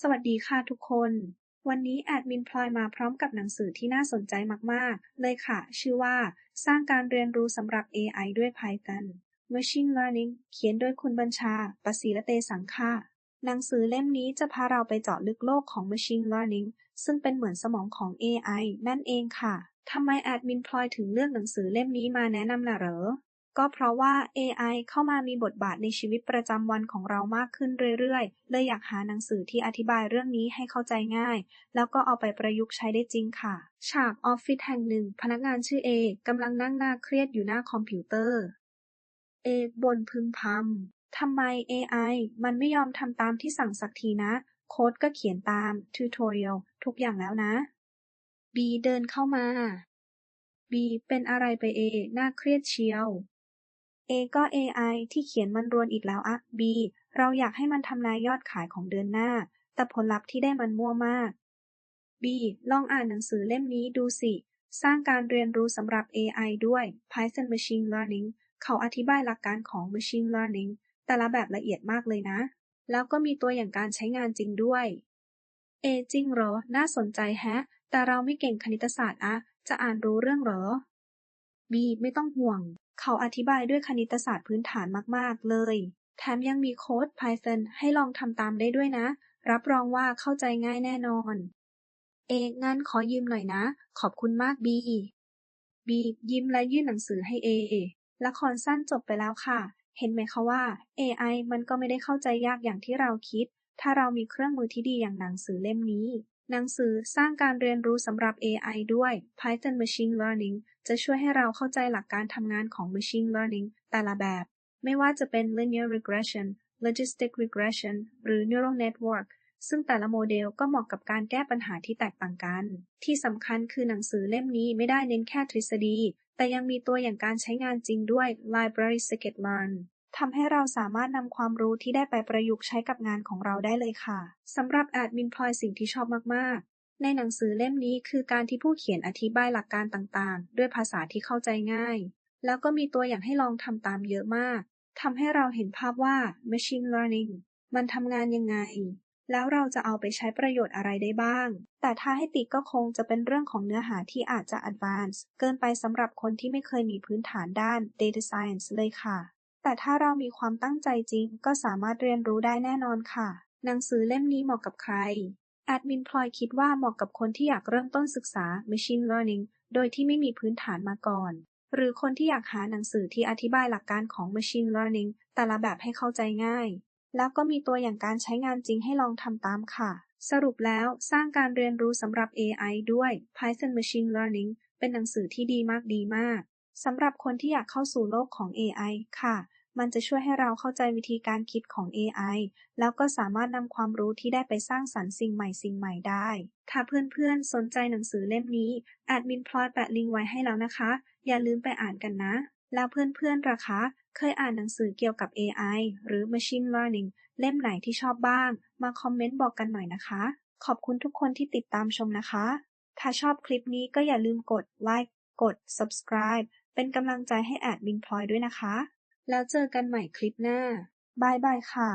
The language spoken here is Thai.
สวัสดีค่ะทุกคน วันนี้แอดมินพลอยมาพร้อมกับหนังสือที่น่าสนใจมาก ๆ เลยค่ะ ชื่อว่า สร้างการเรียนรู้สำหรับ AI ด้วย Python Machine Learning เขียนโดยคุณบัญชาปศิรเตสังฆาหนังสือเล่มนี้จะพาเราไปเจาะลึกโลกของ Machine Learning ซึ่งเป็นเหมือนสมองของ AI นั่นเองค่ะ ทำไมแอดมินพลอยถึงเลือกหนังสือเล่มนี้มาแนะนำน่ะเหรอ ก็เพราะว่า AI เข้ามามีบทบาทในชีวิตประจำวันของเรามากขึ้นเรื่อยๆ เลยอยากหาหนังสือที่อธิบายเรื่องนี้ให้เข้าใจง่าย แล้วก็เอาไปประยุกต์ใช้ได้จริงค่ะ ฉากออฟฟิศแห่งหนึ่ง พนักงานชื่อเอกำลังนั่งหน้าเครียดอยู่หน้าคอมพิวเตอร์ เอบ่นพึมพำทำไม AI มันไม่ยอมทำตามที่สั่งสักทีนะ โค้ดก็เขียนตามทูทอเรียลทุกอย่างแล้วนะบีเดินเข้ามาบีเป็นอะไรไปเอ น่าเครียดเชียว A ก็ AI ที่เขียนมันรวนอีกแล้วอะ B เราอยากให้มันทำนายยอดขายของเดือนหน้า แต่ผลลัพธ์ที่ได้มันมั่วมาก B ลองอ่านหนังสือเล่มนี้ดูสิ สร้างการเรียนรู้สำหรับ AI ด้วย Python Machine Learning เขาอธิบายหลักการของ Machine Learning แต่ละแบบละเอียดมากเลยนะ แล้วก็มีตัวอย่างการใช้งานจริงด้วย A จริงเหรอ น่าสนใจแฮะ แต่เราไม่เก่งคณิตศาสตร์อะ จะอ่านรู้เรื่องเหรอ B ไม่ต้องห่วง เขาอธิบายด้วยคณิตศาสตร์พื้นฐานมาก ๆ เลย แถมยังมีโค้ด Python ให้ลองทำตามได้ด้วยนะ รับรองว่าเข้าใจง่ายแน่นอน เอกงั้นขอยืมหน่อยนะ ขอบคุณมากบี บียิ้มและยื่นหนังสือให้เอ ละครสั้นจบไปแล้วค่ะ เห็นไหมคะว่า AI มันก็ไม่ได้เข้าใจยากอย่างที่เราคิด ถ้าเรามีเครื่องมือที่ดีอย่างหนังสือเล่มนี้ หนังสือสร้างการเรียนรู้สำหรับ AI ด้วย Python Machine Learning จะช่วยให้เราเข้าใจหลักการทำงานของ Machine Learning แต่ละแบบ ไม่ว่าจะเป็น Linear Regression Logistic Regression หรือ Neural Network ซึ่งแต่ละโมเดลก็เหมาะกับการแก้ปัญหาที่แตกต่างกัน ที่สำคัญคือหนังสือเล่มนี้ไม่ได้เน้นแค่ทฤษฎี แต่ยังมีตัวอย่างการใช้งานจริงด้วย Library Scikit-learn ทำให้เราสามารถนำความรู้ที่ได้ไปประยุกต์ใช้กับงานของเราได้เลยค่ะสำหรับแอดมินพลอยสิ่งที่ชอบมาก ๆ ในหนังสือเล่มนี้คือการที่ผู้เขียนอธิบายหลักการต่างๆ ด้วยภาษาที่เข้าใจง่าย แล้วก็มีตัวอย่างให้ลองทำตามเยอะมากทำให้เราเห็นภาพว่า Machine Learning มันทำงานยังไง แล้วเราจะเอาไปใช้ประโยชน์อะไรได้บ้าง แต่ถ้าให้ติก็คงจะเป็นเรื่องของเนื้อหาที่อาจจะ advanced เกินไปสำหรับคนที่ไม่เคยมีพื้นฐานด้าน data science เลยค่ะ แต่ถ้าเรามีความตั้งใจจริง ก็สามารถเรียนรู้ได้แน่นอนค่ะ หนังสือเล่มนี้เหมาะกับใคร แอดมินพลอยคิดว่าเหมาะกับคนที่อยากเริ่มต้นศึกษา Machine Learning โดยที่ไม่มีพื้นฐานมาก่อน หรือคนที่อยากหาหนังสือที่อธิบายหลักการของ Machine Learning แต่ละแบบให้เข้าใจง่าย แล้วก็มีตัวอย่างการใช้งานจริงให้ลองทำตามค่ะ สรุปแล้วสร้างการเรียนรู้สำหรับ AI ด้วย Python Machine Learning เป็นหนังสือที่ดีมากดีมากสำหรับคนที่อยากเข้าสู่โลกของ AI ค่ะ มันจะช่วยให้เราเข้าใจวิธีการคิดของ AI แล้วก็สามารถนำความรู้ที่ได้ไปสร้างสรรค์สิ่งใหม่สิ่งใหม่ได้ ถ้าเพื่อนๆ สนใจหนังสือเล่มนี้แอดมินพลอยแปะลิงก์ไว้ให้แล้วนะคะ อย่าลืมไปอ่านกันนะ แล้วเพื่อนๆล่ะคะ เคยอ่านหนังสือเกี่ยวกับ AI หรือ Machine Learning เล่มไหนที่ชอบบ้าง มาคอมเมนต์บอกกันหน่อยนะคะ ขอบคุณทุกคนที่ติดตามชมนะคะ ถ้าชอบคลิปนี้ก็อย่าลืมกดไลค์กด subscribe เป็นกำลังใจให้แอดมินพลอยด้วยนะคะ แล้วเจอกันใหม่คลิปหน้าบายบายค่ะ